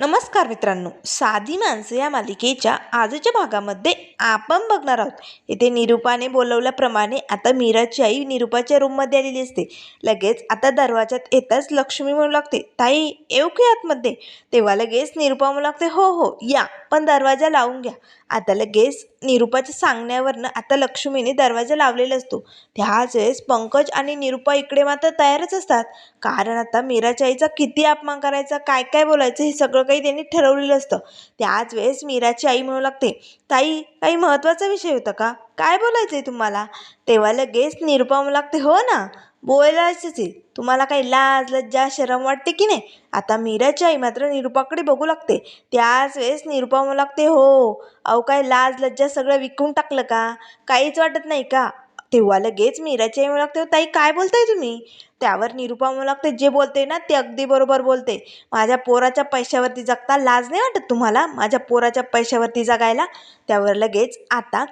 नमस्कार मित्रांनो साधी माणसं या मालिकेच्या आजच्या भागामध्ये आपण बघणार आहोत. इथे निरूपाने बोलवल्याप्रमाणे आता मीराची आई निरूपाच्या रूममध्ये आलेली असते. लगेच आता दरवाजात येताच लक्ष्मी म्हणू लागते ताई येऊ की आतमध्ये तेव्हा लगेच निरूपा म्हणू लागते हो हो या पण दरवाजा लावून घ्या. आता लगेच निरूपाच्या सांगण्यावरनं आता लक्ष्मीने दरवाजा लावलेला असतो. त्याच वेळेस पंकज आणि निरूपा इकडे मात्र तयारच असतात. कारण आता मीराच्या आईचा किती अपमान करायचा काय काय बोलायचं हे सगळं काही त्यांनी ठरवलेलं असतं. त्याच वेळेस मीराची आई म्हणू लागते ताई काही महत्त्वाचा विषय होता का? काय बोलायचं आहे तुम्हाला? तेव्हा लगेच निरूपा म्हणू लागते हो ना बोलायचंच आहे तुम्हाला काही लाज लज्जा शरम वाटते की नाही? आता मीराची आई मात्र निरूपाकडे बघू लागते. त्याच वेळेस निरूपा म्हणू लागते हो अहो काय लाज लज्जा सगळं विकून टाकलं का? काहीच वाटत नाही का? तेव्हा लगेच मीराची आई म्हणू लागते हो, ताई काय बोलताय तुम्ही? त्यावर निरूपा म्हणू लागते जे बोलते ना ते अगदी बरोबर बोलते. माझ्या पोराच्या पैशावरती जगता लाज नाही वाटत तुम्हाला? माझ्या पोराच्या पैशावरती जगायला? त्यावर लगेच आता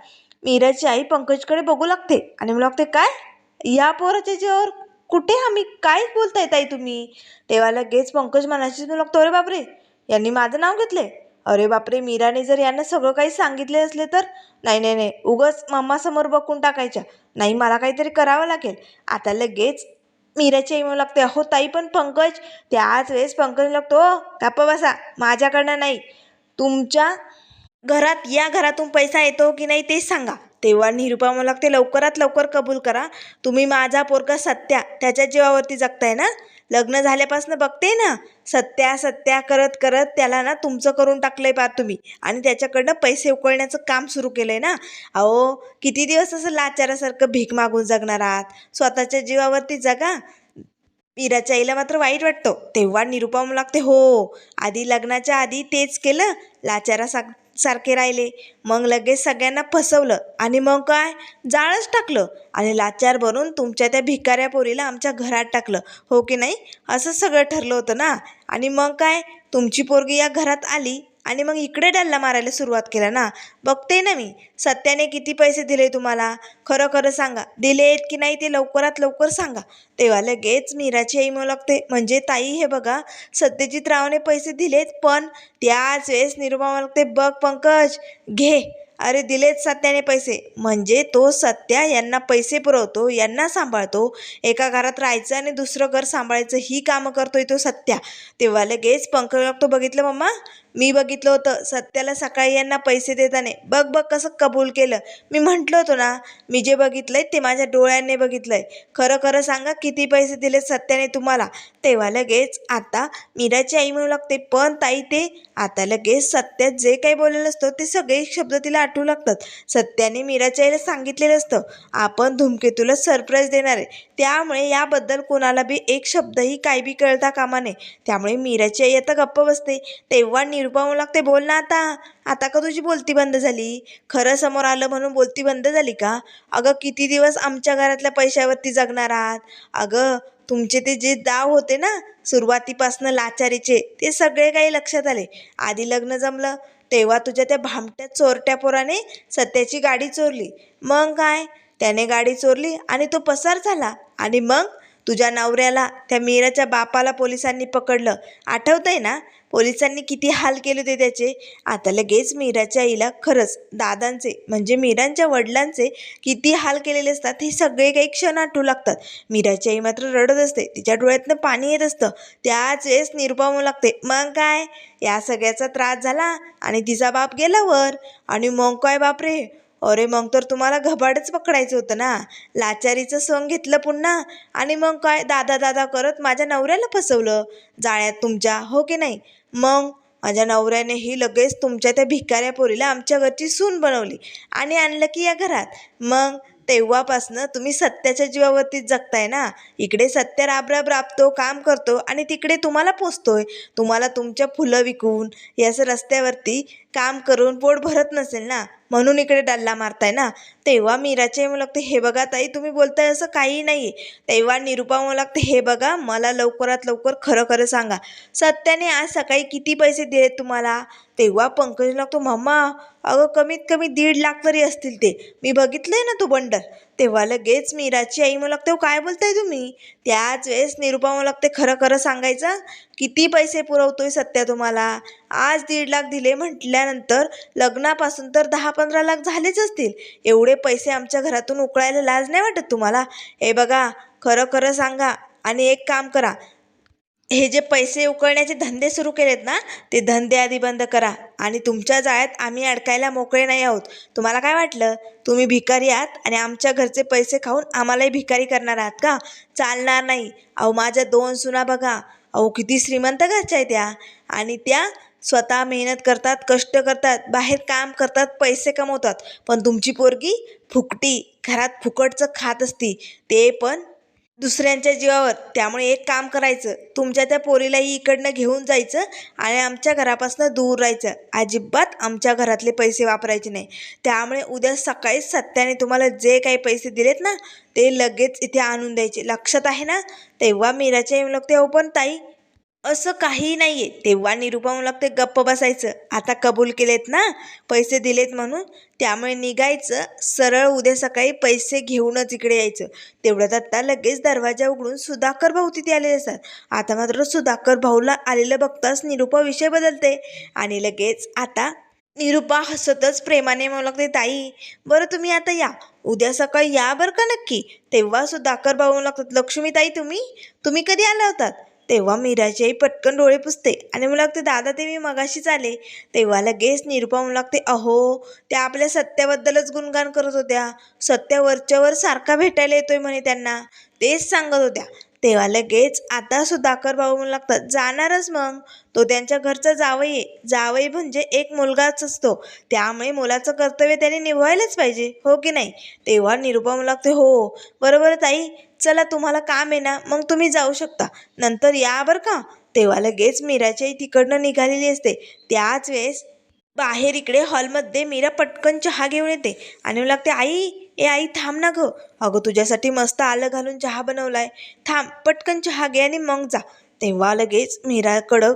मीराची आई पंकजकडे बघू लागते आणि म्हणू लागते काय? या पोराच्या जीवावर कुठे आम्ही काय बोलताय ताई तुम्ही? तेव्हा लगेच पंकज मनाशीच म्हणू लागतो अरे बापरे यांनी माझं नाव घेतले अरे बापरे मीराने जर यांना सगळं काही सांगितले असले तर? नाही नाही नाही उगंच मम्मासमोर बघून टाकायच्या. नाही मला काहीतरी करावं लागेल. आता लगेच मीराची आई म्हणू लागते अहो ताई पण पंकज त्याच वेळेस पंकज लागतो गप्प बसा माझ्याकडनं नाही. तुमच्या घरात या घरातून पैसा येतो की नाही तेच सांगा. तेव्हा निरुपा म्हणू लागते लवकरात लवकर कबूल करा. तुम्ही माझा पोरगा सत्या त्याच्या जीवावरती जगताय ना? लग्न झाल्यापासून बघते ना? सत्या सत्या करत करत त्याला ना तुमचं करून टाकलंय पा तुम्ही. आणि त्याच्याकडनं पैसे उकळण्याचं काम सुरू केलंय ना? अहो किती दिवस असं लाचारासारखं भीक मागून जगणार आहात? स्वतःच्या जीवावरती जगा. इराच्या आईला मात्र वाईट वाटतो. तेव्हा निरुपा म्हणू लागते हो आधी लग्नाच्या आधी तेच केलं. लाचारा सा सारखे राहिले. मग लगेच सगळ्यांना फसवलं. आणि मग काय? जाळच टाकलं. आणि लाचार बनून तुमच्या त्या भिकाऱ्या पोरीला आमच्या घरात टाकलं. हो की नाही? असं सगळं ठरलं होतं ना? आणि मग काय? तुमची पोरगी या घरात आली. आणि मग इकडे डल्ला मारायला सुरुवात केला ना. बघते ना मी. सत्याने किती पैसे दिले तुम्हाला? खरं खरं सांगा. दिलेत की नाही ते लवकरात लवकर सांगा. तेव्हा लगेच मीराची आई म्हणू लागते म्हणजे ताई हे बघा सत्यजित रावने पैसे दिलेत पण त्याच वेळेस निरुमा म्हणू लागते बघ पंकज घे. अरे दिलेत सत्याने पैसे. म्हणजे तो सत्या यांना पैसे पुरवतो यांना सांभाळतो. एका घरात राहायचं आणि दुसरं घर सांभाळायचं ही कामं करतोय तो सत्या. तेव्हा लगेच पंकज लागतो बघितलं मम्मा? मी बघितलं होतं. सत्याला सकाळी यांना पैसे देताना बघ बघ कसं कबूल केलं. मी म्हटलं होतं ना मी जे बघितलंय ते माझ्या डोळ्यांनी बघितलंय. खरं खरं सांगा किती पैसे दिले सत्याने तुम्हाला? तेव्हा लगेच आता मीराची आई म्हणू लागते पण ताई ते आता लगेच सत्यात जे काही बोललेलं असतं ते सगळे शब्द तिला आठवू लागतात. सत्याने मीराच्या आईला सांगितलेलं असतं आपण धूमकेतूला सरप्राईज देणार आहे. त्यामुळे याबद्दल कोणाला बी एक शब्दही काय बी कळता कामा नये. त्यामुळे मीराची आई आता गप्प बसते. तेव्हा निर म्हणू लागते. बोल ना आता. आता का तुझी बोलती बंद झाली? खरं समोर आलं म्हणून बोलती बंद झाली का? अगं किती दिवस आमच्या घरातल्या पैशावरती जगणार आहात? अगं तुमचे ते जे दाव होते ना सुरुवातीपासनं लाचारीचे ते सगळे काही लक्षात आले. आधी लग्न जमलं तेव्हा तुझ्या त्या भामट्या चोरट्या पोराने सत्याची गाडी चोरली. मग काय? त्याने गाडी चोरली आणि तो पसार झाला. आणि मग? तुझ्या नवऱ्याला त्या मीराच्या बापाला पोलिसांनी पकडलं. आठवतंय ना? पोलिसांनी किती हाल केले होते त्याचे? आता लगेच मीराच्या आईला खरंच दादांचे म्हणजे मीरांच्या वडिलांचे किती हाल केलेले असतात हे सगळे काही क्षण आठवू लागतात. मीराची आई मात्र रडत असते तिच्या डोळ्यातनं पाणी येत असतं. त्याच वेळेस निरुपा लागते मग काय? या सगळ्याचा त्रास झाला आणि तिचा बाप गेला वर? आणि मग काय बापरे? अरे मग तर तुम्हाला घबाडच पकडायचं होतं ना. लाचारीचं सोंग घेतलं पुन्हा. आणि मग काय दादा दादा करत माझ्या नवऱ्याला फसवलं. जाळ्यात तुमच्या हो की नाही? मग माझ्या नवऱ्यानेही लगेच तुमच्या त्या भिकाऱ्या पोरीला आमच्या घरची सून बनवली आणि आणलं की या घरात. मग तेव्हापासनं तुम्ही सत्याच्या जीवावरतीच जगताय ना. इकडे सत्य राबराब राबतो काम करतो आणि तिकडे तुम्हाला पोचतोय तुम्हाला तुमच्या फुलं विकून या असं रस्त्यावरती काम करून पोट भरत नसेल ना. म्हणून इकडे डल्ला मारताय ना? तेव्हा मीराचे म्हणू लागते हे बघा ताई तुम्ही बोलताय असं काही नाही आहे तेव्हा निरुपा मला लागते हे बघा मला लवकरात लवकर खरं खरं सांगा. सत्याने आज सकाळी किती पैसे दिलेत तुम्हाला? तेव्हा पंकज लागतो मम्मा अगं कमीत कमी दीड लाख तरी असतील ते. मी बघितलंय ना तो बंडल. तेव्हा लगेच मीराची आई मला लागते काय बोलताय तुम्ही? त्याच वेळेस निरुपा मला लागते खरं खरं सांगायचं किती पैसे पुरवतोय सत्या तुम्हाला? आज दीड लाख दिले म्हटल्यानंतर लग्नापासून तर दहा पंधरा लाख झालेच असतील. एवढे पैसे आमच्या घरातून उकळायला लाज नाही वाटत तुम्हाला? हे बघा खरं खरं सांगा आणि एक काम करा हे जे पैसे उकळण्याचे धंदे सुरू केलेत ना ते धंदे आधी बंद करा. आणि तुमच्या जाळ्यात आम्ही अडकायला मोकळे नाही आहोत. तुम्हाला काय वाटलं? तुम्ही भिकारी आहात आणि आमच्या घरचे पैसे खाऊन आम्हालाही भिकारी करणार आहात का? चालणार नाही. अहो माझ्या दोन सुना बघा. अहो किती श्रीमंत घरच्या आहेत त्या आणि त्या स्वतः मेहनत करतात कष्ट करतात बाहेर काम करतात पैसे कमवतात. पण तुमची पोरगी फुकटी घरात फुकटचं खात असती. ते पण दुसऱ्यांच्या जीवावर. त्यामुळे एक काम करायचं. तुमच्या त्या पोरीलाही इकडनं घेऊन जायचं आणि आमच्या घरापासून दूर राहायचं. अजिबात आमच्या घरातले पैसे वापरायचे नाही. त्यामुळे उद्या सकाळी सत्याने तुम्हाला जे काही पैसे दिलेत ना ते लगेच इथे आणून द्यायचे. लक्षात आहे ना? तेव्हा मीराच्या येऊ लागते हो पण ताई असं काही नाही आहे तेव्हा निरुपा लागते गप्प बसायचं. आता कबूल केलेत ना? पैसे दिलेत म्हणून. त्यामुळे निघायचं. सरळ उद्या सकाळी पैसे घेऊनच इकडे यायचं. तेवढ्यात आत्ता लगेच दरवाजा उघडून सुधाकर भाऊ तिथे आलेले असतात. आता मात्र सुधाकर भाऊला आलेलं बघताच निरुपा विषय बदलते. आणि लगेच आता निरुपा हसतच प्रेमाने म्हणू लागते ताई बरं तुम्ही आता या. उद्या सकाळी या बरं का नक्की? तेव्हा सुधाकर भाऊ म्हणू लागतात लक्ष्मी ताई तुम्ही? तुम्ही कधी आल्या होतात? तेव्हा मीराची आई पटकन डोळे पुसते आणि मला लागते दादा ते मी मगाशीच आले. तेव्हा लगेच निरुपा मला लागते अहो त्या आपल्या सत्याबद्दलच गुणगान करत होत्या. सत्यावरच्यावर सारखा भेटायला येतोय म्हणे त्यांना. तेच सांगत होत्या. तेव्हा लगेच आता सुधाकर भाऊ म्हणू लागतात जाणारच मग. तो त्यांच्या घरचा जावई आहे. जावई म्हणजे एक मुलगाच असतो. त्यामुळे मुलाचं कर्तव्य त्याने निभवायलाच पाहिजे. हो की नाही? तेव्हा निरुपा म्हणू लागते हो. बरोबर ताई. चला तुम्हाला काम आहे ना मग तुम्ही जाऊ शकता. नंतर या बरं का? तेव्हा लगेच मीराची आई तिकडनं निघालेली असते. त्याच वेळेस बाहेर इकडे हॉलमध्ये मीरा पटकन चहा घेऊन येते आणि मला लागते आई ए आई थांब ना गं. अगं तुझ्यासाठी मस्त आलं घालून चहा बनवलाय. थांब पटकन चहा घे आणि मग जा. तेव्हा लगेच मीराकडं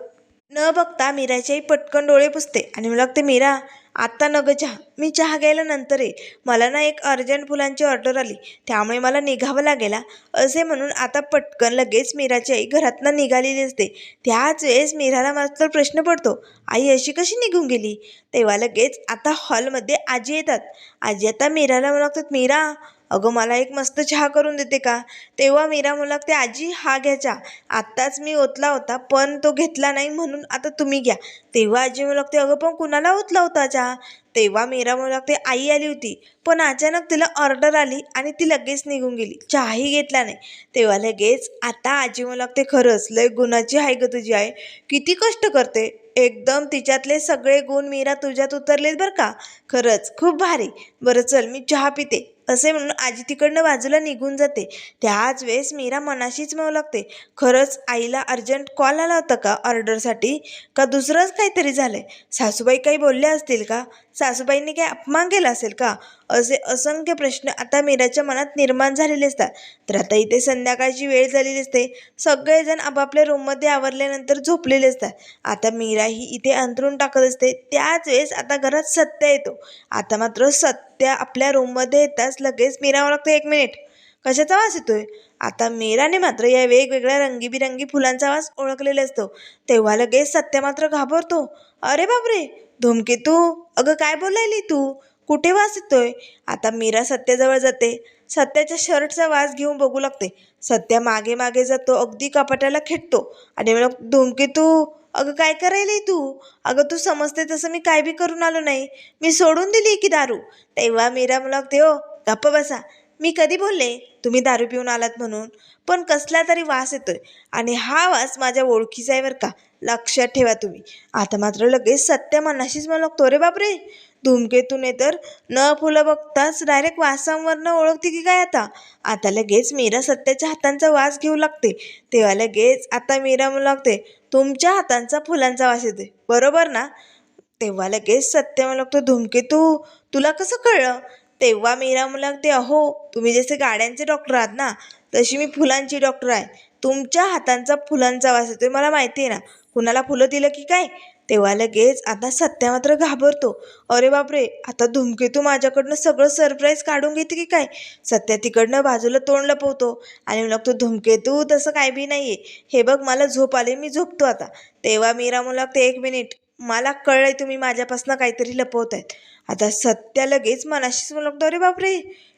न बघता मीराची आई पटकन डोळे पुसते आणि मला लागते मीरा आत्ता न ग चहा मी चहा घ्यायला नंतर ये मला ना एक अर्जंट फुलांची ऑर्डर आली त्यामुळे मला निघावं लागेल असे म्हणून आता पटकन लगेच मीराची आई घरातनं निघालेली असते. त्याच वेळेस मीराला मात्र प्रश्न पडतो आई अशी कशी निघून गेली? तेव्हा लगेच आता हॉलमध्ये आजी येतात. आजी आता मीराला म्हणतात मीरा अगं मला एक मस्त चहा करून देते का? तेव्हा मीरा म्हणू लागते आजी हा घ्या आत्ताच मी ओतला होता पण तो घेतला नाही म्हणून आता तुम्ही घ्या. तेव्हा आजी म्हणू लागते अगं पण कुणाला ओतला होता चहा? तेव्हा मीरा म्हणू लागते आई आली होती. पण अचानक तिला ऑर्डर आली आणि ती लगेच निघून गेली. चहाही घेतला नाही. तेव्हा लगेच आता आजी म्हणू लागते खरंच लय गुणाची आहे ग तुझी आहे किती कष्ट करते. एकदम तिच्यातले सगळे गुण मीरा तुझ्यात उतरलेत बरं का? खरंच खूप भारी. बरं चल मी चहा पिते. असे म्हणून आजी तिकडनं बाजूला निघून जाते. त्याच वेळेस मीरा मनाशीच म्हणू लागते खरंच आईला अर्जंट कॉल आला होता का? ऑर्डरसाठी? का दुसरंच काहीतरी झालं आहे सासूबाई काही बोलल्या असतील का? सासूबाईंनी काय अपमान केला असेल का? असे असंख्य प्रश्न आता मीराच्या मनात निर्माण झालेले असतात. तर आता इथे संध्याकाळची वेळ झालेली असते. सगळेजण आपापल्या रूममध्ये आवरल्यानंतर झोपलेले असतात. आता मीरा ही इथे अंतरून टाकत असते. त्याच वेळेस आता घरात सत्य येतो. आता मात्र सत्य आपल्या रूममध्ये येताच लगेच मीरा लागते एक मिनिट कशाचा वास येतोय? आता मीराने मात्र या वेगवेगळ्या रंगीबिरंगी फुलांचा वास ओळखलेला असतो. तेव्हा लगेच सत्य मात्र घाबरतो. अरे बापरे! धूमकेतू अगं काय बोलायली तू? कुठे वास येतोय आता मीरा सत्याजवळ जाते. सत्याच्या शर्टचा वास घेऊन बघू लागते. सत्या मागे मागे जातो अगदी कपाटाला खेटतो. आणि मग धूमकेतू अगं काय करायली तू? अगं तू समजते तसं मी काय बी करून आलो नाही. मी सोडून दिली की दारू. तेव्हा मीरा मला लागते हो गप्प बसा. मी कधी बोलले? तुम्ही दारू पिऊन आलात म्हणून. पण कसला तरी वास येतोय. आणि हा वास माझ्या ओळखीचा आहे बरं का. लक्षात ठेवा तुम्ही. आता मात्र लगेच सत्य मनाशीच मला लागतो रे बापरे. धूमकेतूने तर न फुलं बघताच डायरेक्ट वासांवरनं ओळखते की काय आता? आता लगेच मीरा सत्याच्या हातांचा वास घेऊ लागते. तेव्हा लगेच आता मीरा म्हणू लागते तुमच्या हातांचा फुलांचा वास येते बरोबर ना? तेव्हा लगेच सत्य मला लागतो धूमकेतू तुला कसं कळलं? तेव्हा मीरा म्हणू लागते अहो तुम्ही जसे गाड्यांचे डॉक्टर आहात ना तशी मी फुलांची डॉक्टर आहे. तुमच्या हातांचा फुलांचा वास येतोय मला माहिती आहे ना. कुणाला फुलं दिलं की काय? तेव्हा लगेच आता सत्या मात्र घाबरतो. अरे बापरे आता धुमकेतू माझ्याकडनं सगळं सरप्राईज काढून घेते की काय? सत्या तिकडनं बाजूला तोंड लपवतो आणि मग तो धुमकेतू तसं काय बी नाही आहे हे बघ मला झोप आली मी झोपतो आता. तेव्हा मीरा मला लागते एक मिनिट मला कळलंय तुम्ही माझ्यापासून काहीतरी लपवत आहेत आता सत्या लगेच मनाशीच मला लागतो अरे बापरे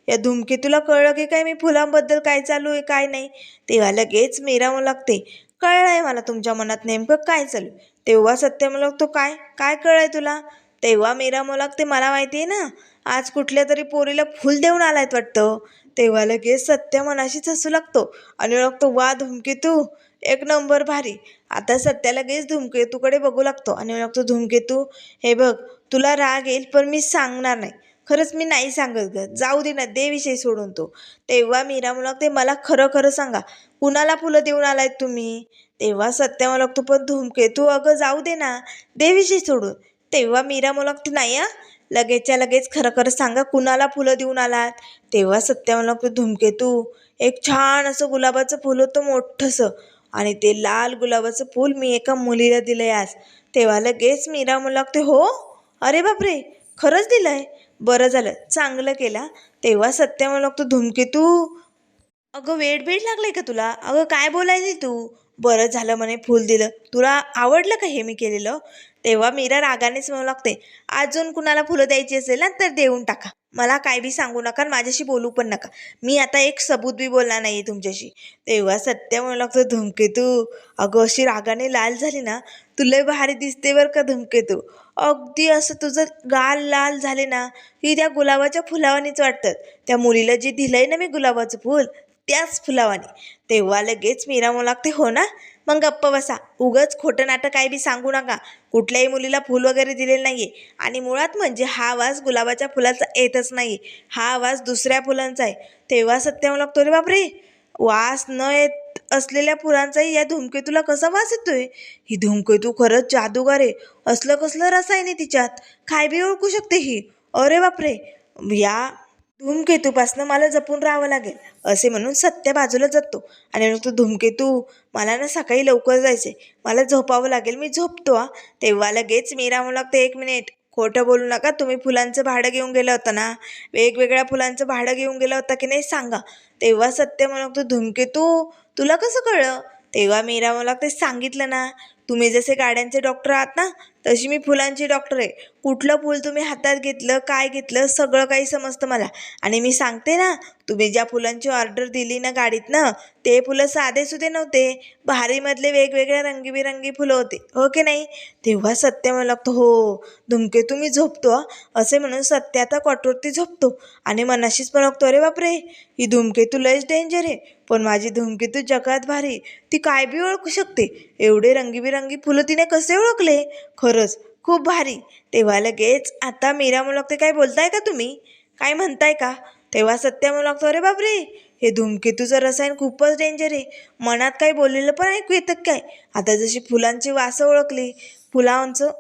या धुमकेतूला कळलं की काय? मी फुलांबद्दल काय चालू आहे काय नाही? तेव्हा लगेच मीरा म्हणू लागते कळलंय मला तुमच्या मनात नेमकं काय चालू आहे. तेव्हा सत्य मला लागतो काय? काय कळलंय तुला? तेव्हा मीरा मला लागते मला माहिती आहे ना? आज कुठल्या तरी पोरीला फुल देऊन आलायत वाटतं. तेव्हा लगेच सत्य मनाशीच हसू लागतो. आणि लागतो वा धुमकेतू एक नंबर भारी. आता सत्या लगेच धुमकेतूकडे बघू लागतो. आणि तो धुमकेतू हे बघ तुला राग येईल पण मी सांगणार नाही. खरंच मी नाही सांगत ग. जाऊ दे ना दे विषय सोडून तो. तेव्हा मीरा मला लागते मला खरं खरं सांगा. कुणाला फुलं देऊन आलाय तुम्ही? तेव्हा सत्या मला लागतो पण धुमकेतू अगं जाऊ दे ना. दे विषय सोडून. तेव्हा मीरा मला लागते नाही हा? लगेचच्या लगेच खरं खरं सांगा कुणाला फुलं देऊन आलात? तेव्हा सत्या मला लागतो धुमकेतू एक छान असं गुलाबाचं फुल होतं मोठंसं. आणि ते लाल गुलाबाचं फूल मी एका मुलीला दिलंय आज. तेव्हा लगेच मीरा मला लागते हो? अरे बापरे! खरंच दिलंय? बरं झालं. चांगलं केला. तेव्हा सत्य म्हणू लागतो धूमकेतू अगं वेड बेड आहे का तुला? अगं काय बोलायली तू? बरं झालं म्हणे फूल दिलं. तुला आवडलं का हे मी केलेलं? तेव्हा मीरा रागानेच म्हणू लागते अजून कुणाला फुलं द्यायची असेल ना तर देऊन टाका. मला काय बी सांगू नका आणि माझ्याशी बोलू पण नका. मी आता एक सबूत बी बोलणार नाही तुमच्याशी. तेव्हा सत्य म्हणू लागतो धुमकेतू अगं अशी रागाने लाल झाली ना तुला लय भारी दिसते बरं का धुमकेतू. अगदी असं तुझं गाल लाल झाले ना की त्या गुलाबाच्या फुलावानीच वाटतं. त्या मुलीला जे दिलं आहे ना मी गुलाबाचं फूल त्याच फुलावानी. तेव्हा लगेच मीरा मला लागते हो ना मग गप्प बसा. उगच खोटं नाटक काय बी सांगू नका. कुठल्याही मुलीला फूल वगैरे दिलेलं नाही आहे आणि मुळात म्हणजे हा आवाज गुलाबाच्या फुलाचा येतच नाही हा आवाज दुसऱ्या फुलांचा आहे. तेव्हा सत्य लागतो रे बापरे वास न येत असलेल्या फुलांचाही या धूमकेतूला कसा वास येतोय? ही धूमकेतू खरंच जादूगार आहे. असलं कसलं रसायन आहे तिच्यात? काय बी ओळखू शकते ही. अरे बापरे! या धूमकेतूपासनं मला जपून राहावं लागेल असे म्हणून सत्य बाजूला जातो आणि मग तो धूमकेतू मला ना सकाळी लवकर जायचे मला झोपावं लागेल मी झोपतो तेव्हा लगेच मी राहू लागते एक मिनिट. खोटं बोलू नका. तुम्ही फुलांचं भाडं घेऊन गेलं होतं ना? वेगवेगळ्या फुलांचं भाडं घेऊन गेलं होतं की नाही सांगा. तेव्हा सत्य म्हणू लागतो धूमकेतू तुला कसं कळलं? तेव्हा मीरा मला ते सांगितलं ना. तुम्ही जसे गाड्यांचे डॉक्टर आहात ना तशी मी फुलांची डॉक्टर आहे. कुठलं फूल तुम्ही हातात घेतलं काय घेतलं सगळं काही समजतं मला. आणि मी सांगते ना तुम्ही ज्या फुलांची ऑर्डर दिली ना गाडीतनं ते फुलं साधे सुधे नव्हते. भारीमधले वेगवेगळ्या रंगीबिरंगी फुलं होते. हो की नाही? तेव्हा सत्य मला लागतो हो धुमके तुम्ही झोपतो असे म्हणून सत्य आता कॉटवरती झोपतो. आणि मनाशीच पण लागतो अरे बापरे ही धुमकेतू लयच डेंजर आहे. पण माझी धुमकेतू जगात भारी. ती काय बी ओळखू शकते? एवढे रंगीबिरंगी फुलं तिने कसे ओळखले? खरंच खूप भारी. तेव्हा लगेच आता मीरा मला लागते काय बोलताय का तुम्ही? काय म्हणताय का? तेव्हा सत्या मला लागतो अरे बापरे हे धूमकेतूचं रसायन खूपच डेंजर आहे. मनात काही बोललेलं पण ऐकू येतं काय? आता जशी फुलांची वासं ओळखली फुलांचं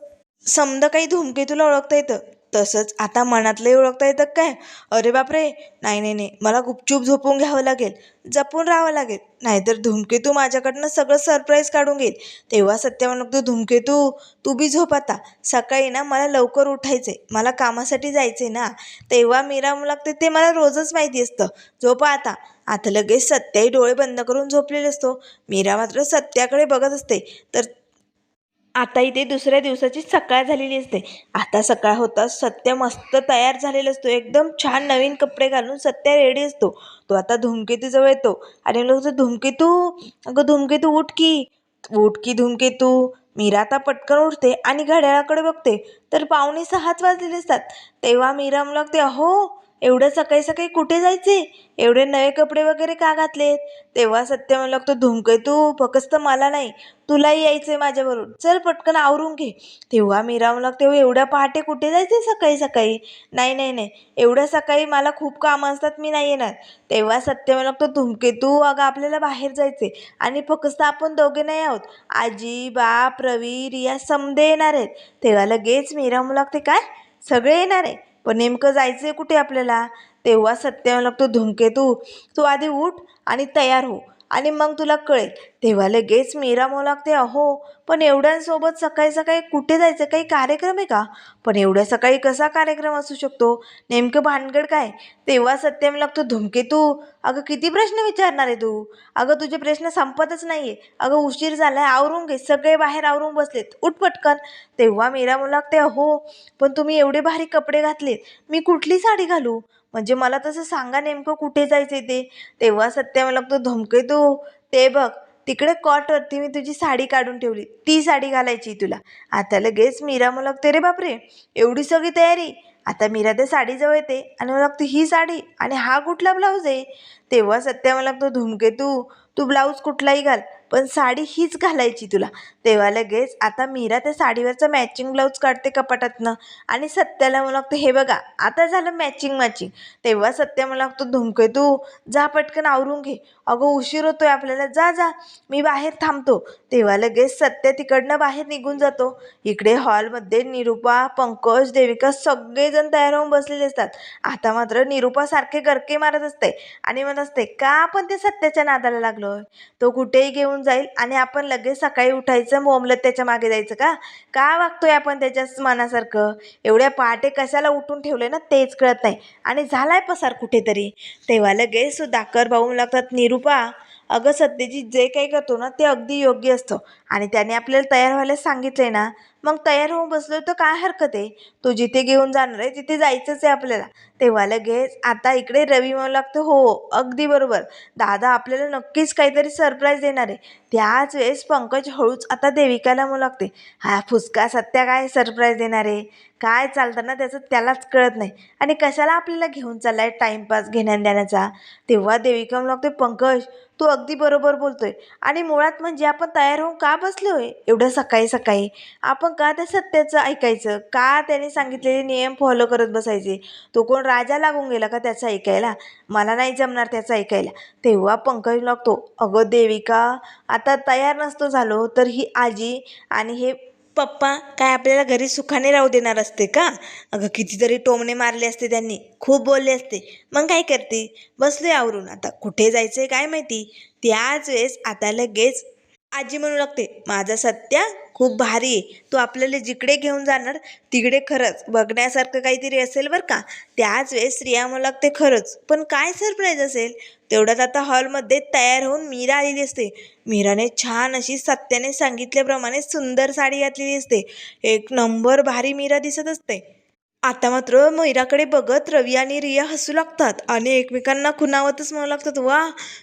समजा काही धूमकेतूला ओळखता येतं. तसंच आता मनातलंही ओळखता येतं काय? अरे बापरे! नाही नाही नाही. मला गुपचूप झोपून घ्यावं लागेल. जपून राहावं लागेल. नाहीतर धूमकेतू माझ्याकडनं सगळं सरप्राईज काढून घेईल. तेव्हा सत्य म्हणतो धूमकेतू तू बी झोप आता. सकाळी ना मला लवकर उठायचं आहे मला कामासाठी जायचं आहे ना. तेव्हा मीरा लागते ते मला रोजच माहिती असतं. झोपा आता. आता लगेच सत्याही डोळे बंद करून झोपलेले असतो. मीरा मात्र सत्याकडे बघत असते. तर आता इथे दुसऱ्या दिवसाची सकाळ झालेली असते. आता सकाळ होता सत्य मस्त तयार झालेला असतो. एकदम छान नवीन कपडे घालून सत्य रेडी असतो. तो आता धूमकेतूजवळ येतो. आणि लोक धूमकेतू अगं धूमकेतू उठ की. उठ की धूमकेतू. मीरा आता पटकन उठते आणि घड्याळाकडे बघते. तर पावणे सहाच वाजलेले असतात. तेव्हा मीरा मला लागते अहो एवढं सकाळी सकाळी कुठे जायचे? एवढे नवे कपडे वगैरे का घातलेत? तेव्हा सत्य मला लागतो धुमकेतू फकस्त मला नाही तुलाही यायचं आहे माझ्याबरोबर. चल पटकन आवरून घे. तेव्हा मीरा मला लागते एवढ्या पहाटे कुठे जायचे सकाळी सकाळी? नाही नाही नाही. एवढ्या सकाळी मला खूप कामं असतात मी नाही येणार. तेव्हा सत्य मला लागतो धुमकेतू अगं आपल्याला बाहेर जायचे आणि फक्त आपण दोघे नाही आहोत. आजी बाप रवी रिया समदे येणार आहेत. तेव्हा लगेच मीरा मला लागते काय? सगळे येणार आहे? पण नेमकं जायचं आहे कुठे आपल्याला? तेव्हा सत्य लागतो धूमकेतू. तू आधी उठ आणि तयार हो. आणि मग तुला कळेल. तेव्हा लगेच मीरा म्हणू लागते अहो पण एवढ्यांसोबत सकाळी सकाळी कुठे जायचं? काही कार्यक्रम आहे का? पण एवढ्या सकाळी कसा कार्यक्रम असू शकतो? नेमकं भानगड काय? तेव्हा सत्यम लागतो धुमकेतू अगं किती प्रश्न विचारणार आहे तू? अगं तुझे प्रश्न संपतच नाही आहे अगं उशीर झालाय आवरून घे. सगळे बाहेर आवरून बसलेत. उठ पटकन. तेव्हा मीरा म्हणू लागते अहो पण तुम्ही एवढे भारी कपडे घातलेत. मी कुठली साडी घालू? म्हणजे मला तसं सांगा नेमकं कुठे जायचं ते. तेव्हा सत्या मला लागतो धमके तू ते बघ तिकडे कॉटवरती मी तुझी साडी काढून ठेवली. ती साडी घालायची तुला. आता लगेच मीरा मला लागते रे बापरे एवढी सगळी तयारी. आता मीरा त्या साडीजवळ येते आणि मला लागतो ही साडी आणि हा कुठला ब्लाऊज आहे? तेव्हा सत्या मला लागतो धुमके तू तू ब्लाऊज कुठलाही घाल. पण साडी हीच घालायची तुला. तेव्हा लगेच आता मीरा त्या साडीवरचं मॅचिंग ब्लाऊज काढते कपाटातनं. आणि सत्याला मला लागतं हे बघा आता झालं मॅचिंग मॅचिंग तेव्हा सत्या मला लागतो धुमके तू जा पटकन आवरून घे. अगं उशीर होतोय आपल्याला. जा जा मी बाहेर थांबतो. तेव्हा लगेच सत्य तिकडनं बाहेर निघून जातो. इकडे हॉलमध्ये निरुपा पंकज देविका सगळेजण तयार होऊन बसलेले असतात. आता मात्र निरुपा सारखे गरके मारत असते आणि म्हणत असते का आपण ते सत्याच्या नादाला लागलोय? तो कुठेही घेऊन जाईल आणि आपण लगेच सकाळी उठायचं मोमलत त्याच्यामागे जायचं का? का वागतोय आपण त्याच्याच मनासारखं? एवढ्या पहाटे कशाला उठून ठेवले ना तेच कळत नाही. आणि झालाय पसार कुठेतरी. तेव्हा लगेच सुधाकर भाऊ लागतात निरुपा अगं सत्यजित जे काही करतो ना ते अगदी योग्य असतं. आणि त्याने आपल्याला तयार व्हायला सांगितले ना मग तयार होऊन बसलो तर काय हरकत आहे? तो जिथे घेऊन जाणार आहे तिथे जायचंच आहे आपल्याला. तेव्हा लगेच आता इकडे रवी म्हणू लागतो हो अगदी बरोबर. दादा आपल्याला नक्कीच काहीतरी सरप्राईज देणार आहे. त्याच वेळेस पंकज हळूच आता देविकाला म्हणू लागते हा फुसका सत्या काय सरप्राईज देणार आहे? काय चालतं ना त्याचं त्यालाच कळत नाही. आणि कशाला आपल्याला घेऊन चाललाय टाईमपास घेण्या देण्याचा? तेव्हा देविका म्हणू लागते पंकज तू अगदी बरोबर बोलतोय. आणि मुळात म्हणजे आपण तयार होऊन का बसलोय एवढं सकाळी सकाळी. आपण का त्या सत्याचं ऐकायचं? का त्याने सांगितलेले नियम फॉलो करत बसायचे? तो कोण राजा लागून गेला का त्याचं ऐकायला? मला नाही जमणार त्याचं ऐकायला. तेव्हा पंकज लागतो. अगं देविका आता तयार नसतो झालो तर ही आजी आणि हे पप्पा काय आपल्याला घरी सुखाने राहू देणार असते का? अगं कितीतरी टोमणे मारले असते त्यांनी. खूप बोलले असते. मग काय करते? बसले आवरून. आता कुठे जायचं आहे काय माहिती? त्याच वेळेस आता लगेच आजी म्हणू लागते माझा सत्या खूप भारी आहे. तू आपल्याला जिकडे घेऊन जाणार तिकडे खरंच. बघण्यासारखं काहीतरी असेल बरं का? त्याच वेळेस रिया म्हणू लागते खरंच. पण काय सरप्राईज असेल? तेवढ्यात आता हॉलमध्ये तयार होऊन मीरा आलेली असते. मीराने छान अशी सत्याने सांगितल्याप्रमाणे सुंदर साडी घातलेली असते. एक नंबर भारी मीरा दिसत असते. आता मात्र मीराकडे बघत रवी आणि रिया हसू लागतात आणि एकमेकांना खुनावतच म्हणू लागतात. वा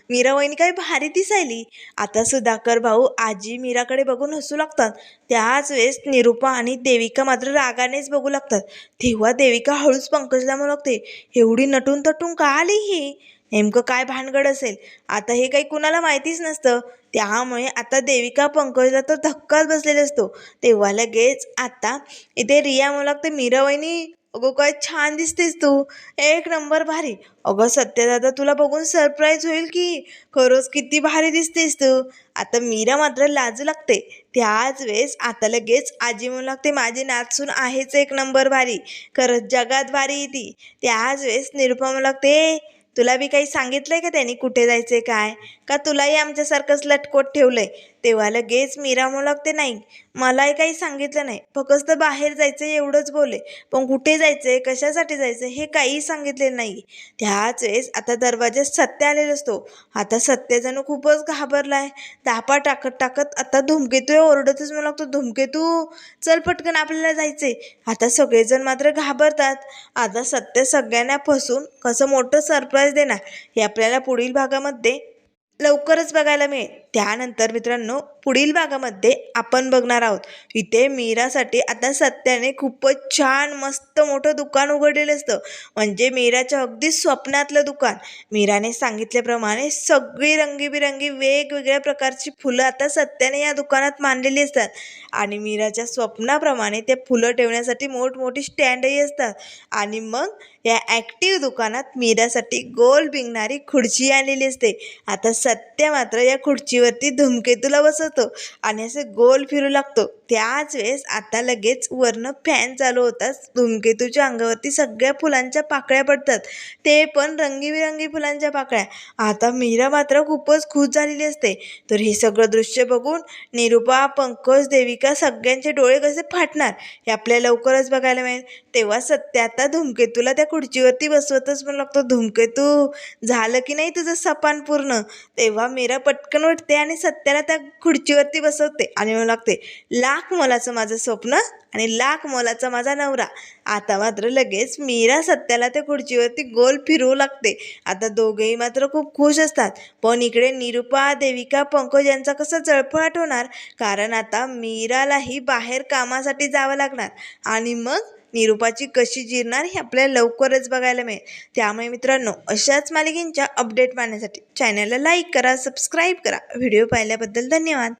मीरा वहिनी काय भारी दिसायली. आता सुधाकर भाऊ आजी मीराकडे बघून हसू लागतात. त्याच वेळेस निरुपा आणि देविका मात्र रागानेच बघू लागतात. तेव्हा देविका हळूच पंकजला म्हणू लागते एवढी नटून तटून का आली ही? नेमकं काय भानगड असेल? आता हे काही कुणाला माहितीच नसतं. त्यामुळे आता देविका पंकजला तर धक्काच बसलेला असतो. तेव्हा लगेच आता इथे रिया मला लागते मीराबाईनी अगो अगं काय छान दिसतेस तू. एक नंबर भारी. अगं सत्यदादा तुला बघून सरप्राईज होईल की खरंच किती भारी दिसतेस तू. आता मीरा मात्र लाजू लागते. त्याच वेळेस आता लगेच आजी म्हणू लागते माझी नाचून आहेच एक नंबर भारी. खरंच जगात भारी ती. त्याच वेळेस निरुपा म्हणू लागते तुला बी काही सांगितलंय का त्यांनी कुठे जायचंय काय? का तुलाही आमच्यासारखंच लटकोट ठेवलंय? तेव्हा लगेच मीरा मुलागते लागते नाही मलाही काही सांगितलं नाही. फक्त बाहेर जायचं एवढंच बोले पण कुठे जायचंय कशासाठी जायचं हे काहीही सांगितलेलं नाही. त्याच वेळेस आता दरवाज्यात सत्य आलेला असतो. आता सत्यजणू खूपच खूपच घाबरलाय. दापा टाकत टाकत आता धुमकेतू ओरडतच मला लागतो धुमकेतू चल पटकन आपल्याला जायचंय. आता सगळेजण मात्र घाबरतात. आता सत्य सगळ्यांना फसून कसं मोठं सरप्राईज देणार हे आपल्याला पुढील भागामध्ये लवकरच बघायला मिळेल. त्यानंतर मित्रांनो पुढील भागामध्ये आपण बघणार आहोत. इथे मीरासाठी आता सत्याने खूपच छान मस्त मोठं दुकान उघडलेलं असतं. म्हणजे मीराच्या अगदी स्वप्नातलं दुकान. मीराने सांगितल्याप्रमाणे सगळी रंगीबिरंगी वेगवेगळ्या प्रकारची फुलं आता सत्याने या दुकानात मांडलेली असतात. आणि मीराच्या स्वप्नाप्रमाणे ते फुलं ठेवण्यासाठी मोठमोठी स्टँडही असतात. आणि मग या ॲक्टिव्ह दुकानात मीरासाठी गोल भिंगणारी खुर्ची आलेली असते. आता सत्य मात्र या खुर्ची भिंतीवरती धुमकेतूला बसवतो आणि असे गोल फिरू लागतो. त्याच वेळेस आता लगेच वरनं फॅन चालू होताच धुमकेतूच्या अंगावरती सगळ्या फुलांच्या पाकळ्या पडतात. ते पण रंगीबिरंगी फुलांच्या पाकळ्या. आता मीरा मात्र खूपच खुश झालेली असते. तर हे सगळं दृश्य बघून निरुपा पंकज देविका सगळ्यांचे डोळे कसे फाटणार हे आपल्याला लवकरच बघायला मिळेल. तेव्हा सत्य आता धुमकेतूला त्या खुर्चीवरती बसवतच पण लागतो. धुमकेतू झालं की नाही तुझं सपान पूर्ण? तेव्हा मीरा पटकन उठते. आणि सत्याला त्या खुर्चीवरती बसवते आणि म्हणू लागते लाख मोलाचं माझं स्वप्न आणि लाख मोलाचा माझा नवरा. आता मात्र लगेच मीरा सत्याला त्या खुर्चीवरती गोल फिरवू लागते. आता दोघेही मात्र खूप खुश असतात. पण इकडे निरुपा देविका पंकज यांचा कसं जळफळाट होणार? कारण आता मीरालाही बाहेर कामासाठी जावं लागणार. आणि मग? निरुपाची कशी जिरणार हे आपल्याला लवकरच बघायला मिळेल. त्यामुळे मित्रांनो अशाच मालिकेंच्या अपडेट पाहण्यासाठी चॅनलला लाईक करा सबस्क्राईब करा. व्हिडिओ पाहिल्याबद्दल धन्यवाद.